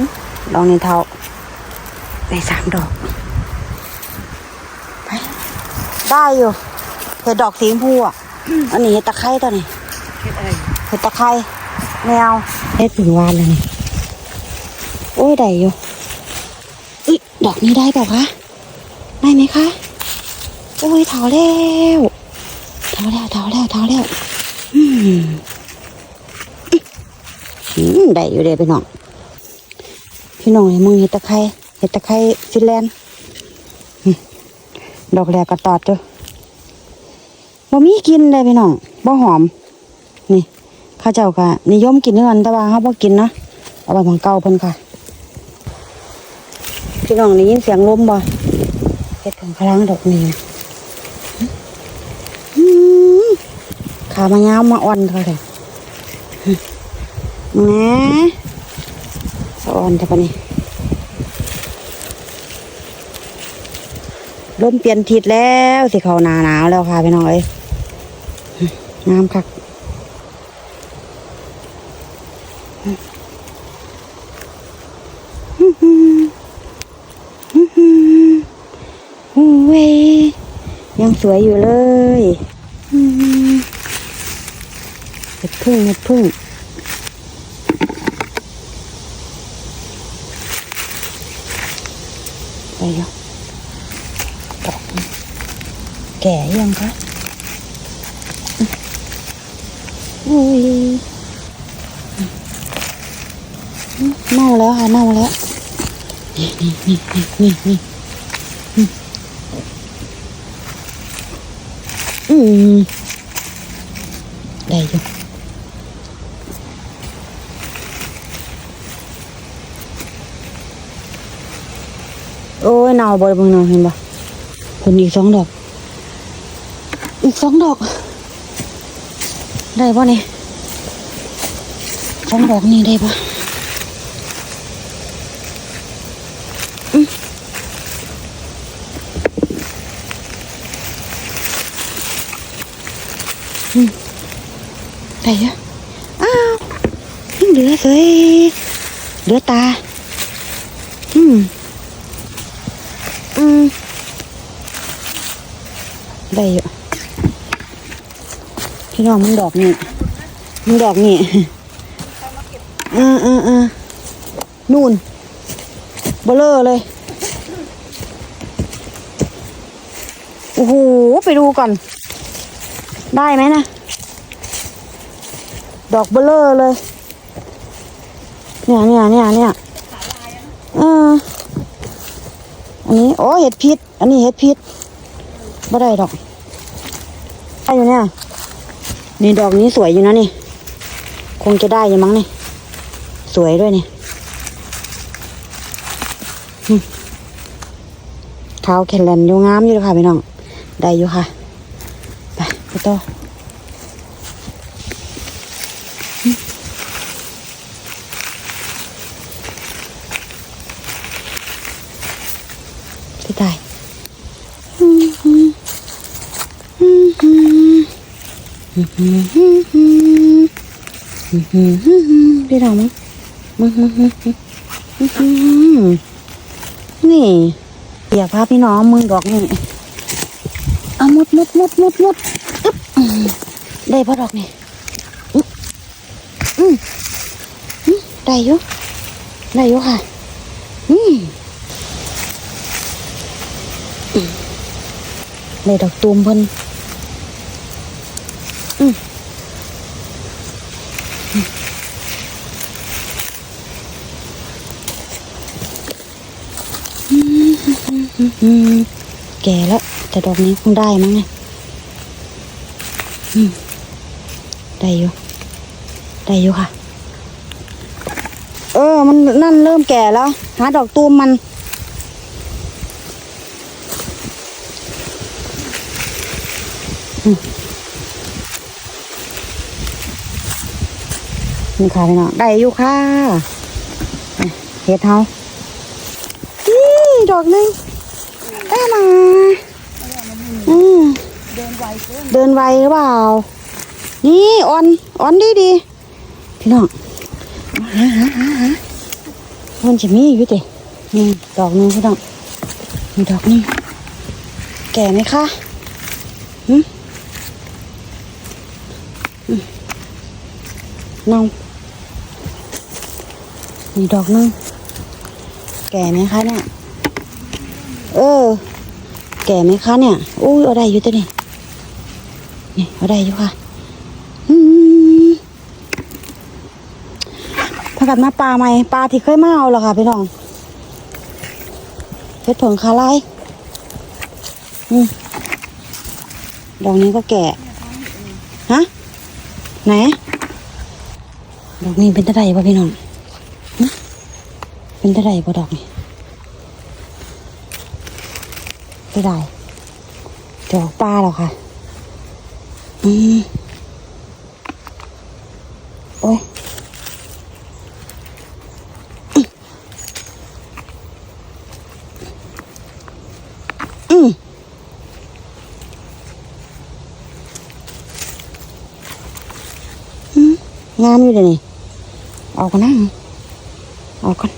อื้อดอกนี้เท่าได้สามดอกไปได้อยู่เห็ดดอกสีชมพูอะอันนี้เห็ดตะไคร้ตัวนี้เฮ็ดอะไรเห็ดตะไคร้แมวเห็ดถึงวานเลยนี่โอ้ยได้อยู่อุ๊ยดอกนี้ได้เปล่าคะได้ไหมคะโอ้ยเถาแล้วเถาแล้วเถาแล้วเถาแล้วอืมได้อยู่เด้พี่น้อง พี่น้องเห็นมึงเห็ดตะไคร้เห็ดตะไคร้ฟินแลนด์อืมดอกแรกก็ตอดจ้ะบ่มีกินเลยพี่น้องบ่หอม นี่ข้าเจ้าก็นิยมกินเนื้อกันแต่ว่าเขาบ่กินนะเอาไปของเก่าเพิ่นค่ะ พี่น้องได้ยินเสียงลมบ่เฮ็ดถึงพลังดอกนี้ขามายาวมาอ่อนเท่าไหร่แมสะ อ่อนเท่าปะนี่ลมเปลี่ยนทิศแล้วสิเขาหนาหนาวแล้วค่ะพี่น้องเอ้ยงามคักโอ้ยยังสวยอยู่เลยอืมเห็ดพึ่งเห็ดพึ่ง ไปแล้วดอกนี้แก่ยังคะโอ้ยเน่าแล้วค่ะเน่าแล้วนี่นี่นี่นี่นี่อืมได้อยู่ โอ้ยหนาวบ่เบิ่งหนาวเห็นปะคนอีกสองดอก อีกสองดอก ได้ปะเนี่ยสองดอกนี่ได้ปะได้เยอะอ้าวเหลือสวยเหลือตา อืม อืมได้เยอะพี่น้องมึงดอกนี่มึงดอกนี่ออเออเออนู่นเบลเลอร์เลยโอ้โหไปดูก่อน ได้ไหมนะ ดอกเบลเลอร์เลย เนี่ยเนี่ยเนี่ยเนี่ยเออ อันนี้โอ้เห็ดพิษ อันนี้เห็ดพิษไม่ได้ดอกได้อยู่เนี่ยนี่ดอกนี้สวยอยู่นะนี่ คงจะได้อยังมั้งนี่ สวยด้วยนี่อืมขาวแข็งแรงอยู่งามอยู่เลยค่ะพี่น้อง ได้อยู่ค่ะ ไปไปต่อ พี่ตายพี่ดาวมั้งมึงมึงมึงนี่อยากพาพี่น้องมึงดอกนี่เอามุดมุดมุดมุดมุดอึ๊บได้ปะดอกนี่อึ๊บอืมอืมได้อยู่ได้อยู่ค่ะ อืม ในดอกตูมเพิ่นอืมอืมแก่แล้ว แต่ดอกนี้คงได้มั้งไงอืมได้อยู่ ได้อยู่ค่ะ เออ มันนั่นเริ่มแก่แล้ว หาดอกตูมมัน นี่ค่ะพี่น้องได้อยู่ค่ะเฮ็ดเฮานี่ดอกนึงได้มาอืมเดินไวเดินไวหรือเปล่า นี่อ่อนอ่อนดีดีพี่น้องหาหาหาหามันจะมีอยู่เด้นี่ดอกนึงพี่น้องมีดอกนึงแก่ไหมคะอืม เน่ามีดอกนึงแก่ไหมคะเนี่ย เออ แก่ไหมคะเนี่ย อุ้ยเอาได้อยู่ตัวนี่นี่เอาได้อยู่ค่ะพากันมาปลาไหมปลาที่เคยมาเอาเหรอค่ะพี่น้องเพชรผงคาไลอืมดอกนี้ก็แก่ ฮะ ไหนดอกนี้เป็นตะไดป่ะพี่น้องเป็นตะไดป่ะดอกนี้ไม่ได้ดี๋ยวปลาหรอค่ะอืมโอ้ยอืมอืม งามอยู่เลยนี่เอากันนะเอากัน